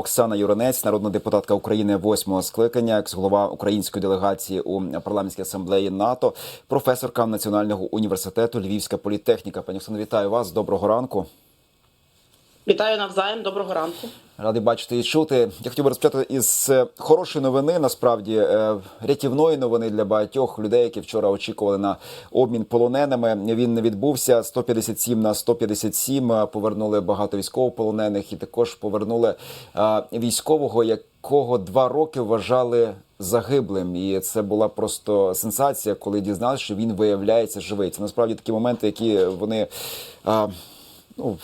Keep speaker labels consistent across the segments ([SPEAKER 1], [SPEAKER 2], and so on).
[SPEAKER 1] Оксана Юринець, народна депутатка України восьмого скликання, екс-голова української делегації у парламентській асамблеї НАТО, професорка Національного університету Львівська політехніка. Пані Оксана, вітаю вас. Доброго ранку.
[SPEAKER 2] Вітаю навзаєм, доброго ранку.
[SPEAKER 1] Радий бачити і чути. Я хотів би розпочати із е, хорошої новини, насправді е, рятівної новини для багатьох людей, які вчора очікували на обмін полоненими. Він не відбувся 157 на 157. е, Повернули багато військовополонених і також повернули військового, якого два роки вважали загиблим. І це була просто сенсація, коли дізналися, що він виявляється живий. Це насправді такі моменти, які вони е, ну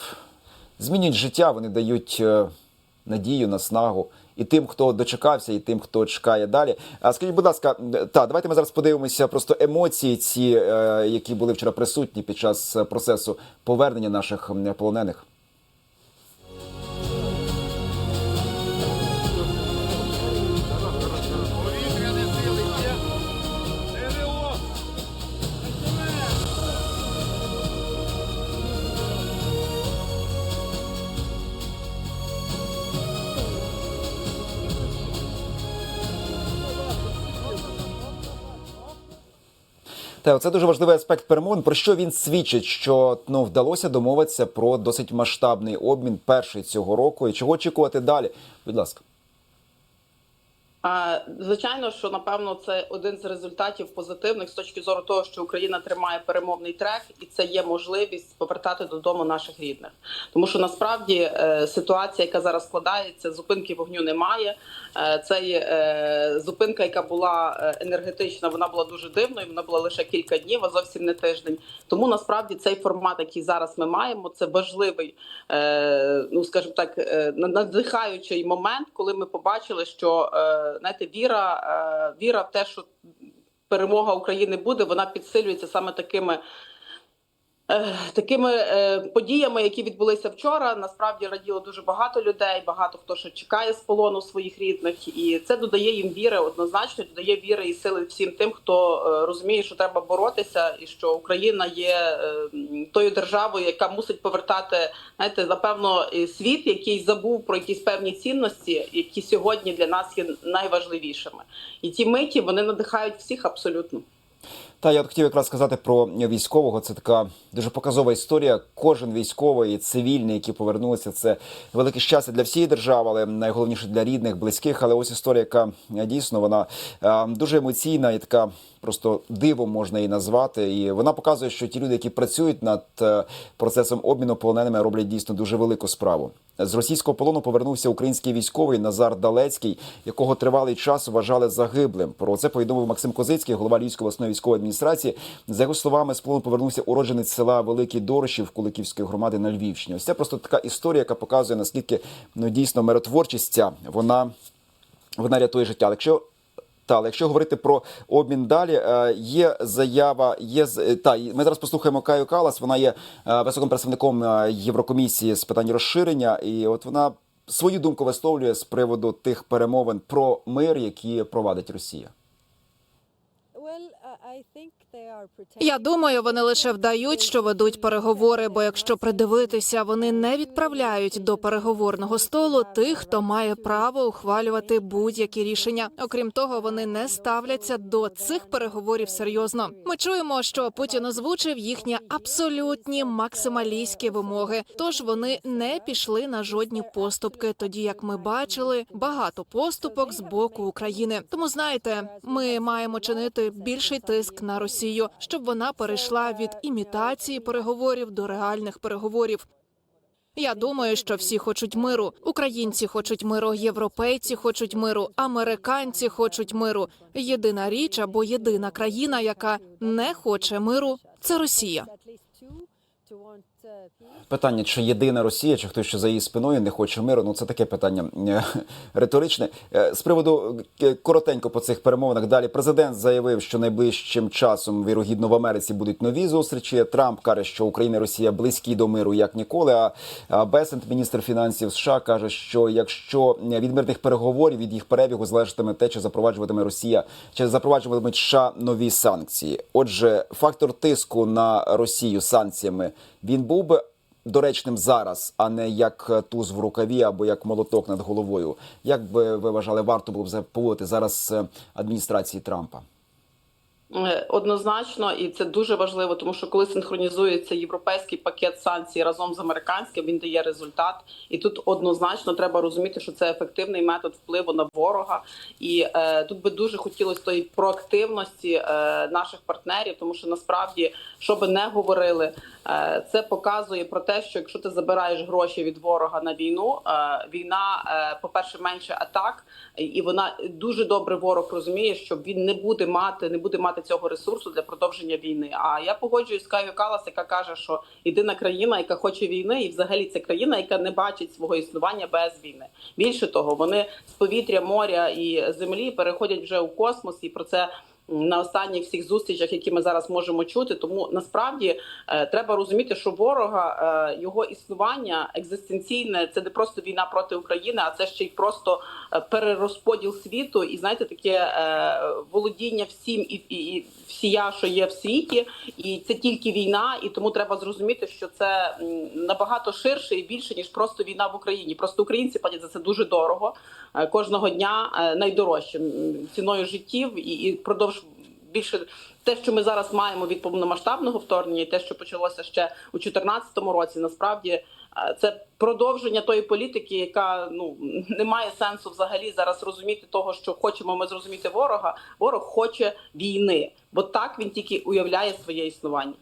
[SPEAKER 1] змінюють життя, вони дають е, надію, наснагу і тим, хто дочекався, і тим, хто чекає далі. А скажіть, будь ласка, та давайте ми зараз подивимося просто емоції, ці, е, які були вчора присутні під час е, процесу повернення наших полонених. Та це дуже важливий аспект перемовин. Про що він свідчить? Що ну вдалося домовитися про досить масштабний обмін перший цього року. І чого очікувати далі? Будь ласка.
[SPEAKER 2] Звичайно, що напевно це один з результатів позитивних з точки зору того, що Україна тримає перемовний трек, і це є можливість повертати додому наших рідних. Тому що насправді е, ситуація, яка зараз складається, зупинки вогню немає. Е, Це е, зупинка, яка була енергетична, вона була дуже дивною. Вона була лише кілька днів, а зовсім не тиждень. Тому насправді цей формат, який зараз ми маємо, це важливий, ну скажімо так, надихаючий момент, коли ми побачили, що знаєте, віра, е, віра в те, що перемога України буде, вона підсилюється саме такими. Е, Такими е, подіями, які відбулися вчора, насправді раділо дуже багато людей. Багато хто ще чекає з полону своїх рідних, і це додає їм віри однозначно, додає віри і сили всім тим, хто е, розуміє, що треба боротися, і що Україна є тою державою, яка мусить повертати, знаєте, напевно, світ, який забув про якісь певні цінності, які сьогодні для нас є найважливішими. І ті миті вони надихають всіх абсолютно.
[SPEAKER 1] Та я от хотів якраз сказати про військового. Це така дуже показова історія. Кожен військовий цивільний, які повернулися, це велике щастя для всієї держави, але найголовніше для рідних, близьких. Але ось історія, яка е, дійсно вона е, дуже емоційна і така просто дивом можна її назвати. І вона показує, що ті люди, які працюють над е, процесом обміну полоненими, роблять дійсно дуже велику справу. З російського полону повернувся український військовий Назар Далецький, якого тривалий час вважали загиблим. Про це повідомив Максим Козицький, голова Львівської обласної військової адміністрації. За його словами, з полону повернувся уродженець села Великий Дорошів Куликівської громади на Львівщині. Ось це просто така історія, яка показує наскільки ну дійсно миротворчість ця вона, вона рятує життя. Якщо та, але якщо говорити про обмін далі, е, є заява. Є е, та ми зараз послухаємо Каю Калас. Вона є е, високим представником Єврокомісії з питань розширення, і от вона свою думку висловлює з приводу тих перемовин про мир, які провадить Росія.
[SPEAKER 3] I think Я думаю, вони лише вдають, що ведуть переговори. Бо якщо придивитися, вони не відправляють до переговорного столу тих, хто має право ухвалювати будь-які рішення. Окрім того, вони не ставляться до цих переговорів серйозно. Ми чуємо, що Путін озвучив їхні абсолютні максималістські вимоги. Тож вони не пішли на жодні поступки. Тоді як ми бачили багато поступок з боку України. Тому знаєте, ми маємо чинити більший тиск на Росію, щоб вона перейшла від імітації переговорів до реальних переговорів. Я думаю, що всі хочуть миру. Українці хочуть миру, європейці хочуть миру, американці хочуть миру. Єдина річ або єдина країна, яка не хоче миру, це Росія.
[SPEAKER 1] Питання, чи єдина Росія, чи хтось що за її спиною не хоче миру? Ну це таке питання е, риторичне. Е, З приводу е, коротенько по цих перемовинах. Далі президент заявив, що найближчим часом вірогідно в Америці будуть нові зустрічі. Трамп каже, що Україна і Росія близькі до миру як ніколи. А- Бесент, міністр фінансів США, каже, що якщо від мирних переговорів від їх перебігу залежатиме те, чи запроваджуватиме Росія, чи запроваджуватиме США нові санкції. Отже, фактор тиску на Росію санкціями він був би доречним зараз, а не як е, туз в рукаві або як молоток над головою? Як би ви вважали, варто було б поводити зараз е, адміністрації Трампа?
[SPEAKER 2] Е, Однозначно, і це дуже важливо, тому що коли синхронізується європейський пакет санкцій разом з американським, він дає результат. І тут однозначно треба розуміти, що це ефективний метод впливу на ворога. І е, тут би дуже хотілося тої проактивності е, наших партнерів, тому що насправді, що би не говорили, е, це показує про те, що якщо ти забираєш гроші від ворога на війну, е, війна, е, по перше, менше атак, і вона дуже добре ворог розуміє, що він не буде мати, не буде мати цього ресурсу для продовження війни. А я погоджуюсь з Каю Калас, яка каже, що єдина країна, яка хоче війни, і взагалі це країна, яка не бачить свого існування без війни. Більше того, вони з повітря, моря і землі переходять вже у космос, і про це. На останніх всіх зустрічах, які ми зараз можемо чути, тому насправді е, треба розуміти, що ворога е, його існування екзистенційне це не просто війна проти України, а це ще й просто е, перерозподіл світу, і знаєте, таке володіння всім і, і, і всія, що є в світі, і це тільки війна, і тому треба зрозуміти, що це набагато ширше і більше ніж просто війна в Україні. Просто українці платять за це дуже дорого кожного дня найдорожчим ціною життів і, і продовж більше те, що ми зараз маємо від повномасштабного вторгнення, і те, що почалося ще у 2014 році, насправді е, це продовження тої політики, яка ну не має сенсу взагалі зараз розуміти того, що хочемо ми зрозуміти ворога. Ворог хоче війни, бо так він тільки уявляє своє існування.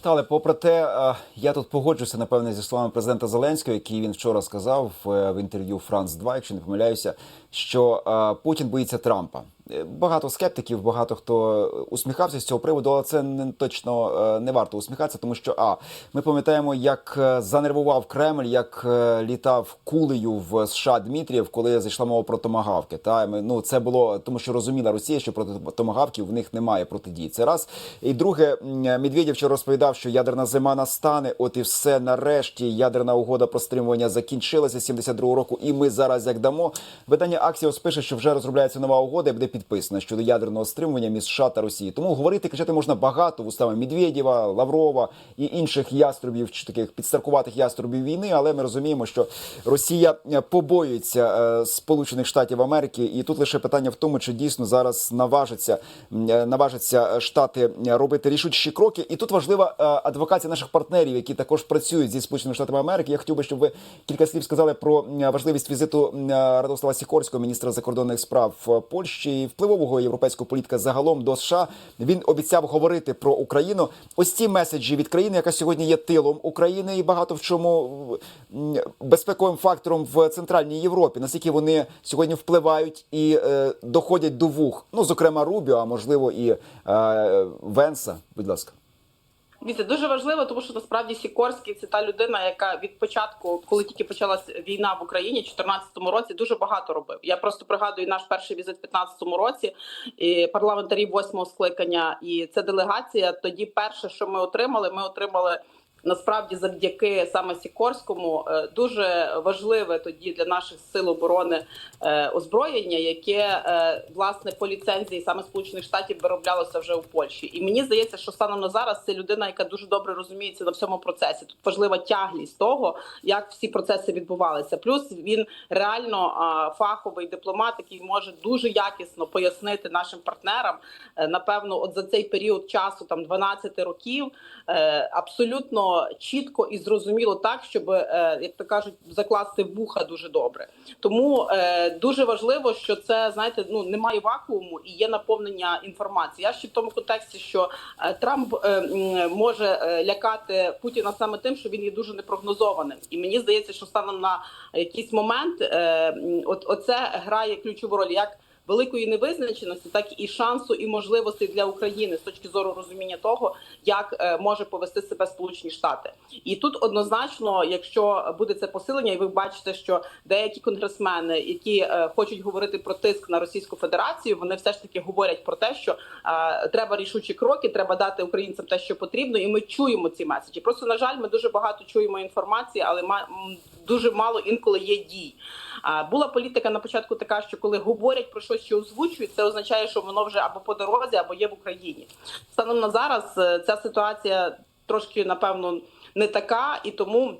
[SPEAKER 1] Та, але попри те, е, я тут погоджуся напевне зі словами президента Зеленського, який він вчора сказав е, в інтерв'ю Франц 2 якщо не помиляюся, що е, Путін боїться Трампа. Е, Багато скептиків, багато хто усміхався з цього приводу, але це не точно е, не варто усміхатися, тому що а ми пам'ятаємо, як е, занервував Кремль, як е, літав кулею в США Дмитрієв, коли зайшла мова про томагавки. Та ну це було тому, що розуміла Росія, що проти томагавків в них немає протидії. Це раз і друге, Медведєв вчора розповідав, що ядерна зима настане. От і все нарешті. Ядерна угода про стримування закінчилася з 72 року, і ми зараз як дамо. Видання Аксіос пише, що вже розробляється нова угода, і буде підписана щодо ядерного стримування між США та Росії. Тому говорити, кричати можна багато вустами Медведєва, Лаврова і інших яструбів, чи таких підстаркуватих яструбів війни. Але ми розуміємо, що Росія е, побоюється е, Сполучених Штатів Америки, і тут лише питання в тому, чи дійсно зараз наважиться е, наважаться штати робити рішучі кроки. І тут важлива адвокація наших партнерів, які також працюють зі Сполученими Штатами Америки. Я хотів би, щоб ви кілька слів сказали про важливість візиту Радослава Сікорського, міністра закордонних справ е, Польщі і впливового європейського політика загалом до США. Він обіцяв говорити про Україну. Ось ці меседжі від країни, яка сьогодні є тилом України, і багато в чому безпековим фактором в центральній Європі. Наскільки вони сьогодні впливають і е, доходять до вух, ну зокрема Рубіо, а можливо і е, Венса. Будь ласка.
[SPEAKER 2] Дивіться, дуже важливо, тому що насправді Сікорський це та людина, яка від початку, коли тільки почалась війна в Україні, в 2014 році, дуже багато робив. Я просто пригадую наш перший візит в 2015 році, і парламентарі восьмого скликання, і це делегація. Тоді перше, що ми отримали, ми отримали. Насправді, завдяки саме Сікорському, е, дуже важливе тоді для наших сил оборони е, озброєння, яке е, власне по ліцензії саме Сполучених Штатів вироблялося вже у Польщі. І мені здається, що станом на зараз це людина, яка дуже добре розуміється на всьому процесі. Тут важлива тяглість того, як всі процеси відбувалися. Плюс він реально фаховий дипломат, який може дуже якісно пояснити нашим партнерам. Напевно, от за цей період часу, там 12 років, е, чітко і зрозуміло так, щоб, е, як то кажуть, закласти вуха дуже добре. Тому е, дуже важливо, що це знаєте, ну немає вакууму і є наповнення інформації. Я ще в тому контексті, що е, Трамп може лякати Путіна саме тим, що він є дуже непрогнозованим. І мені здається, що станом на якийсь момент, от оце грає ключову роль. як Великої невизначеності, так і шансу і можливостей для України з точки зору розуміння того, як е, може повести себе Сполучені Штати, і тут однозначно, якщо буде це посилення, і ви бачите, що деякі конгресмени, які е, хочуть говорити про тиск на Російську Федерацію, вони все ж таки говорять про те, що е, треба рішучі кроки, треба дати українцям те, що потрібно, і ми чуємо ці меседжі. Просто на жаль, ми дуже багато чуємо інформації, але дуже мало інколи є дій. А, Була політика на початку така, що коли говорять про щось, що озвучують, це означає, що воно вже або по дорозі, або є в Україні. Станом на зараз е, ця ситуація трошки напевно не така, і тому.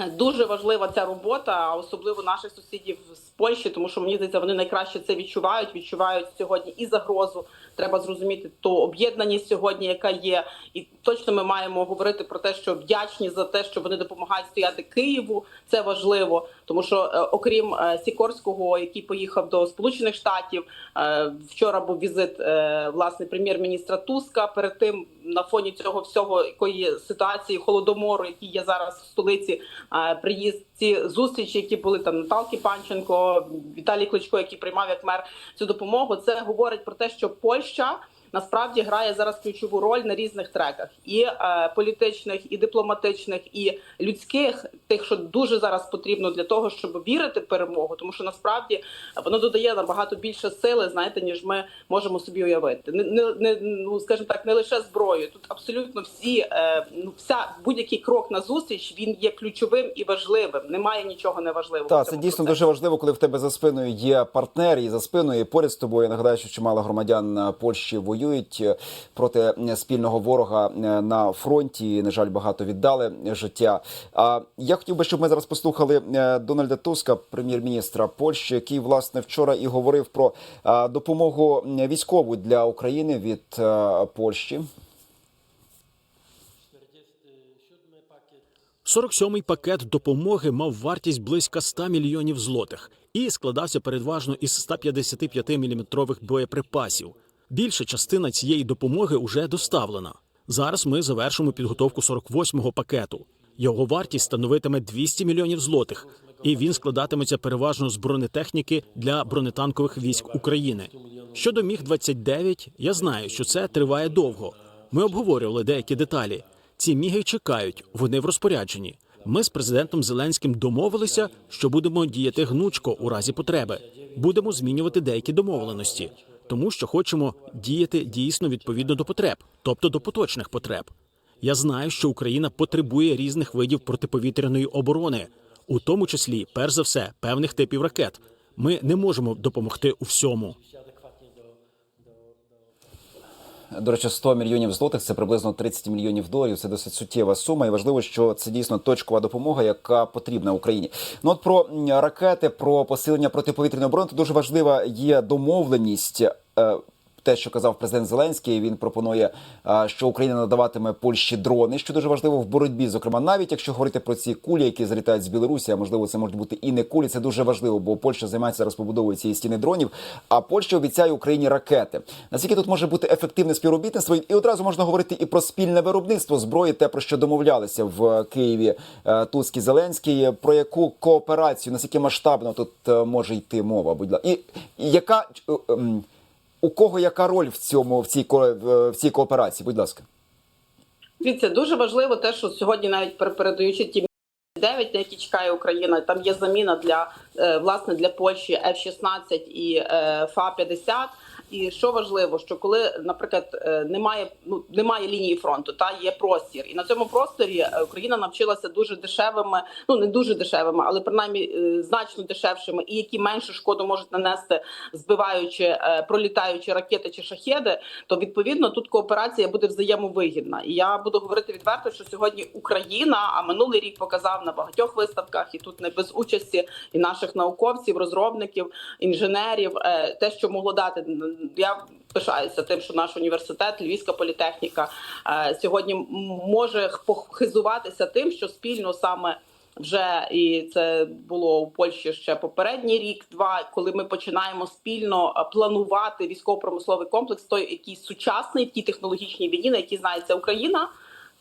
[SPEAKER 2] е, Дуже важлива ця робота, особливо наших сусідів з Польщі, тому що мені здається, вони найкраще це відчувають. Відчувають сьогодні і загрозу. Треба зрозуміти ту об'єднаність сьогодні, яка є, і точно ми маємо говорити про те, що вдячні за те, що вони допомагають стояти Києву. Це важливо, тому що е, окрім е, Сікорського, який поїхав до Сполучених Штатів, е, вчора був візит власне прем'єр-міністра Туска. Перед тим на фоні цього всього якої ситуації холодомору, який є зараз в столиці, приїзд ці зустрічі, які були там Наталки Панченко, Віталій Кличко, який приймав як мер цю допомогу. Це говорить про те, що Польща. Насправді грає зараз ключову роль на різних треках, і е, політичних, і дипломатичних, і людських, тих, що дуже зараз потрібно для того, щоб вірити в перемогу, тому що насправді воно додає набагато більше сили, знаєте, ніж ми можемо собі уявити. Не, не, не ну скажімо так, не лише зброю. Тут абсолютно всі, е, ну вся будь-який крок на зустріч він є ключовим і важливим. Немає нічого неважливого.
[SPEAKER 1] Так, це дійсно
[SPEAKER 2] процесі.
[SPEAKER 1] дуже важливо, коли в тебе за спиною є партнер, і за спиною і поряд з тобою. Я нагадаю, що чимало громадян Польщі воюють е, проти е, спільного ворога е, на фронті. На жаль, багато віддали життя. А я хотів би, щоб ми зараз послухали Дональда Туска, прем'єр-міністра Польщі, який власне вчора і говорив про допомогу військову для України від Польщі.
[SPEAKER 4] 47-й пакет допомоги мав вартість близько 100 мільйонів злотих і складався переважно із 155-мм боєприпасів. Більша частина цієї допомоги уже доставлена. Зараз ми завершимо підготовку 48-го пакету. Його вартість становитиме 200 мільйонів злотих, і він складатиметься переважно з бронетехніки для бронетанкових військ України. Щодо міг 29 я знаю, що це триває довго. Ми обговорювали деякі деталі. Ці міги чекають, вони в розпорядженні. Ми з президентом Зеленським домовилися, що будемо діяти гнучко у разі потреби. Будемо змінювати деякі домовленості, тому що хочемо діяти дійсно відповідно до потреб, тобто до поточних потреб. Я знаю, що Україна потребує різних видів протиповітряної оборони, у тому числі, перш за все, певних типів ракет. Ми не можемо допомогти у всьому.
[SPEAKER 1] До речі, 100 мільйонів злотих це приблизно 30 мільйонів доларів. Це досить суттєва сума, і важливо, що це дійсно точкова допомога, яка потрібна Україні. Ну от про ракети, про посилення протиповітряної оборони, то дуже важлива є домовленість. Е, Те, що казав президент Зеленський, він пропонує, що Україна надаватиме Польщі дрони, що дуже важливо в боротьбі. Зокрема, навіть якщо говорити про ці кулі, які залітають з Білорусі, а можливо, це можуть бути і не кулі. Це дуже важливо, бо Польща займається зараз побудовою цієї стіни дронів. А Польща обіцяє Україні ракети. Наскільки тут може бути ефективне співробітництво? І одразу можна говорити і про спільне виробництво зброї, те про що домовлялися в Києві е, і Зеленський. Про яку кооперацію, наскільки масштабно тут е, може йти мова? Будь ласка, і, яка е, ем, у кого яка роль в цьому в цій в цій кооперації? Будь ласка.
[SPEAKER 2] Дивіться, дуже важливо те, що сьогодні навіть пере- передаючи ті 9, на які чекає Україна, там є заміна для е, власне для Польщі F-16 і е, ФА-50. І що важливо, що коли, наприклад, е, немає ну немає лінії фронту, та є простір, і на цьому просторі е, Україна навчилася дуже дешевими, ну не дуже дешевими, але принаймні е, значно дешевшими, і які менше шкоду можуть нанести, збиваючи пролітаючи ракети чи шахеди, то відповідно тут кооперація буде взаємовигідна. І я буду говорити відверто, що сьогодні Україна, а минулий рік показав на багатьох виставках, і тут не без участі і наших науковців, розробників, інженерів, те, що могло дати. Я пишаюся тим, що наш університет, Львівська політехніка, е, сьогодні може похизуватися тим, що спільно саме. Вже і це було у Польщі ще попередній рік-два, коли ми починаємо спільно е, планувати військово-промисловий комплекс, той який сучасний в тій технологічній війні, на якій знається Україна.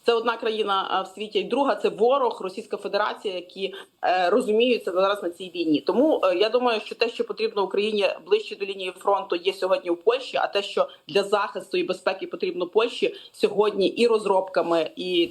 [SPEAKER 2] Це одна країна в світі, і друга це ворог Російська Федерація, які е, розуміються зараз на цій війні. Тому е, я думаю, що те, що потрібно Україні ближче до лінії фронту, є сьогодні у Польщі. А те, що для захисту і безпеки потрібно Польщі сьогодні, і розробками, і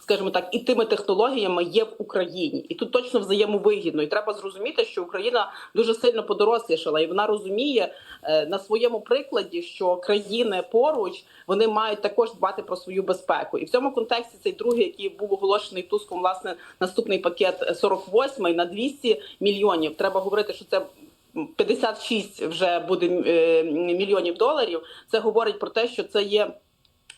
[SPEAKER 2] скажімо так, і тими технологіями є в Україні, і тут точно взаємовигідно. І треба зрозуміти, що Україна дуже сильно подорослішала, і вона розуміє е, на своєму прикладі, що країни поруч вони мають також дбати про свою безпеку. І в цьому контексті цей другий, який був оголошений Туском, власне, наступний пакет 48 на 200 мільйонів. Треба говорити, що це. 56 вже буде е, мільйонів доларів. Це говорить про те, що це є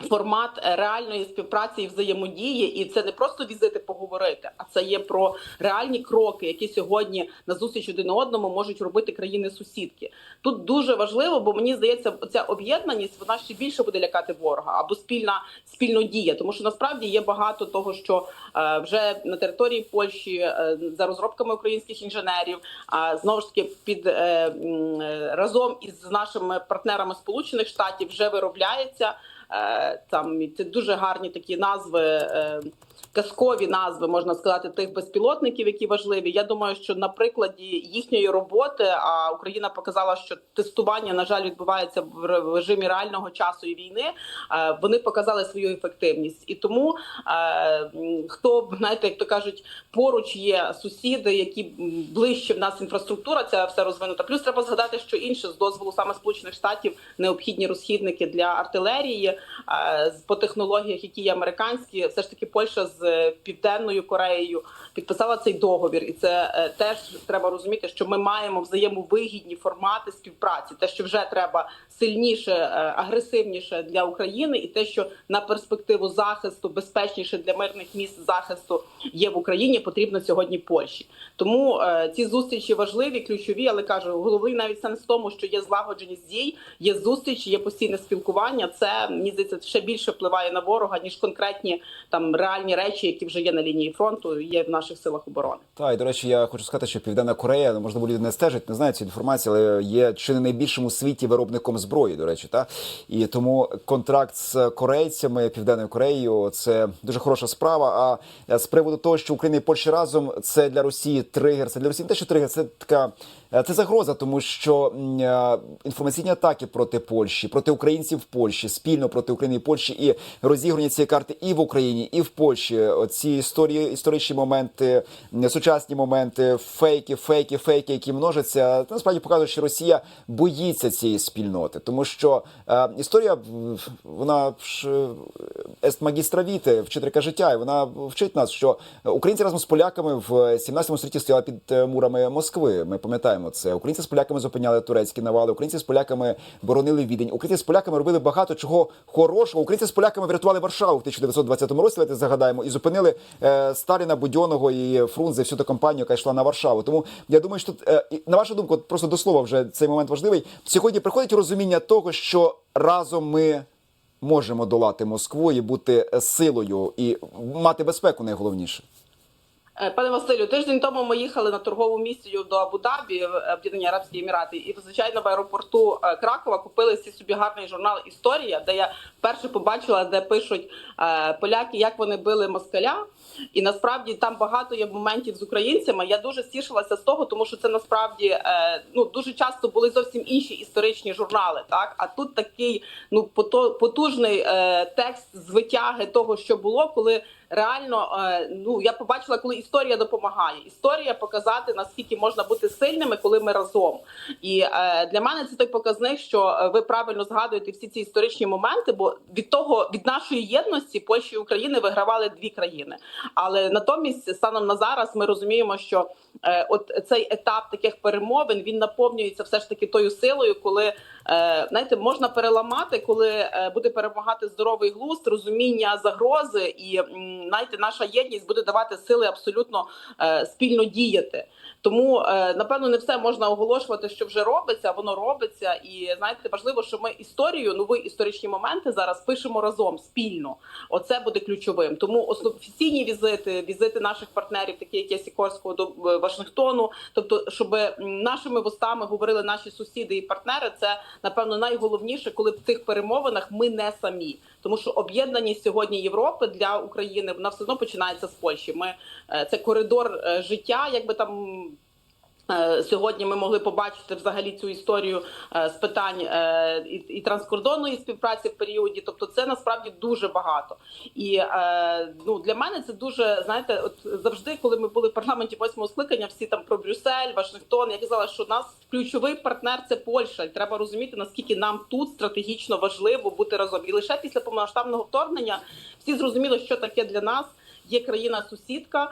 [SPEAKER 2] формат е, реальної співпраці і взаємодії, і це не просто візити поговорити, а це є про реальні кроки, які сьогодні на зустріч один одному можуть робити країни-сусідки. Тут дуже важливо, бо мені здається, ця об'єднаність вона ще більше буде лякати ворога або спільна спільно дія, тому що насправді є багато того, що е, вже на території Польщі е, за розробками українських інженерів, а знову ж таки під е, е, разом із нашими партнерами Сполучених Штатів вже виробляється. Е, Там це дуже гарні такі назви, е, казкові назви, можна сказати, тих безпілотників, які важливі. Я думаю, що на прикладі їхньої роботи, а Україна показала, що тестування, на жаль, відбувається в режимі реального часу і війни. е, Вони показали свою ефективність, і тому хто знаєте, як то кажуть, поруч є сусіди, які ближче в нас інфраструктура, ця все розвинута. Плюс треба згадати, що інше з дозволу саме Сполучених Штатів необхідні розхідники для артилерії по технологіях, які є американські. Все ж таки, Польща з е, південною Кореєю підписала цей договір, і це е, теж треба розуміти, що ми маємо взаємовигідні формати співпраці. Те, що вже треба сильніше, е, агресивніше для України, і те, що на перспективу захисту безпечніше для мирних міст захисту є в Україні, потрібно сьогодні Польщі. Тому ці зустрічі важливі, ключові, але кажу, головний навіть сенс в тому, що є злагодженість дій, є зустрічі, є постійне спілкування. Це мені здається ще більше впливає на ворога ніж конкретні там реальні речі, які вже є на лінії фронту, є в наших силах оборони.
[SPEAKER 1] Та і до речі, я хочу сказати, що Південна Корея, ну можна люди не стежить, не знають цю інформацію, але є чи не найбільшим у світі виробником зброї. До речі, та і тому контракт з корейцями Південною Кореєю це дуже хороша справа. А з приводу того, що Україна і Польща разом, це для Росії тригер. Це для Росії не те, що тригер, це така. Е, Це загроза, тому що е, інформаційні атаки проти Польщі, проти українців в Польщі, спільно проти України і Польщі, і розіграні цієї карти і в Україні, і в Польщі. Оці історії, історичні моменти, сучасні моменти, фейки, фейки, фейки, які множаться, насправді показує, що Росія боїться цієї спільноти, тому що е, історія вона ж е, ест магістра віти, вчителька життя, і вона вчить нас, що українці разом з поляками в 17 столітті стояли під е, мурами Москви. Ми пам'ятаємо це. Українці з поляками зупиняли турецькі навали, українці з поляками боронили відень. Українці з поляками робили багато чого хорошого. Українці з поляками врятували Варшаву в 1920 році. Давайте загадаємо і зупинили е, Сталіна, Будьоного і Фрунзе, всю ту кампанію, яка йшла на Варшаву. Тому я думаю, що тут е, на вашу думку, просто до слова, вже цей момент важливий. Сьогодні приходить розуміння того, що разом ми. Можемо долати Москву і бути силою і мати безпеку найголовніше.
[SPEAKER 2] Е, Пане Василю, тиждень тому ми їхали на торгову місію до Абу-Дабі, в Об'єднані Арабські Емірати, і звичайно в аеропорту е, Кракова купили всі собі гарний журнал Історія, де я вперше побачила, де пишуть е, поляки, як вони били москаля. І насправді там багато є моментів з українцями. Я дуже стішилася з того, тому що це насправді е, ну дуже часто були зовсім інші історичні журнали. Так а тут такий ну потужний е, текст з витяги того, що було, коли реально е, ну я побачила, коли історія допомагає. Історія показати наскільки можна бути сильними, коли ми разом. І е, для мене це той показник, що е, ви правильно згадуєте всі ці історичні моменти, бо від того від нашої єдності Польщі і України вигравали дві країни. Але натомість, станом на зараз, ми розуміємо, що от цей етап таких перемовин він наповнюється все ж таки тою силою, коли е, знаєте, можна переламати, коли е, буде перемагати здоровий глузд, розуміння загрози, і знаєте, наша єдність буде давати сили абсолютно е, спільно діяти. Тому е, напевно не все можна оголошувати, що вже робиться. Воно робиться, і знаєте, важливо, що ми історію, нові історичні моменти зараз пишемо разом спільно. Оце буде ключовим. Тому офіційні візити, візити наших партнерів, такі як є Сікорського до е, Вашингтону, тобто, щоб нашими вустами говорили наші сусіди і партнери, це напевно найголовніше, коли в цих перемовинах ми не самі. Тому що об'єднаність сьогодні Європи для України вона все одно починається з Польщі. Ми е, це коридор е, життя, якби там. Е, Сьогодні ми могли побачити взагалі цю історію е, з питань е, і, транскордонної співпраці в періоді. Тобто, це насправді дуже багато. І ну для мене це дуже знаєте, от завжди, коли ми були в парламенті восьмого скликання, всі там про Брюссель, Вашингтон. Я казала, що нас ключовий партнер це Польща, і треба розуміти, наскільки нам тут стратегічно важливо бути разом. І лише після повномасштабного вторгнення всі зрозуміли, що таке для нас є країна сусідка,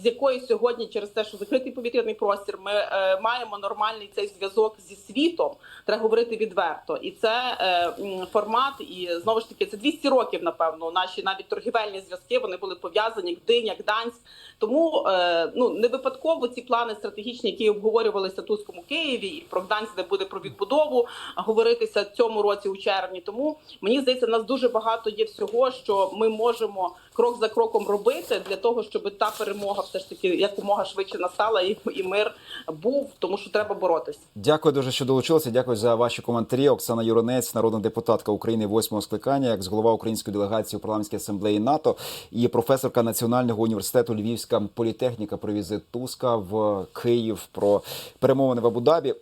[SPEAKER 2] з якої сьогодні через те, що закритий повітряний простір, ми е, маємо нормальний цей зв'язок зі світом. Треба говорити відверто, і це е, формат. І знову ж таки, це 200 років. Напевно, наші навіть торгівельні зв'язки вони були пов'язані Гдиня, Гданськ. Тому е, ну не випадково ці плани стратегічні, які обговорювалися в Києві, і про Гданськ, де буде про відбудову говоритися цьому році у червні. Тому мені здається, в нас дуже багато є всього, що ми можемо крок за кроком робити для того, щоб та перемога все ж таки якомога швидше настала, і, і мир був, тому що треба боротися.
[SPEAKER 1] Дякую дуже, що долучилися. Дякую за ваші коментарі. Оксана Юронець, народна депутатка України восьмого скликання, як голова української делегації у парламентській асамблеї НАТО і професорка Національного університету Львівська політехніка про візит Туска в Київ про перемовини в Абу-Дабі.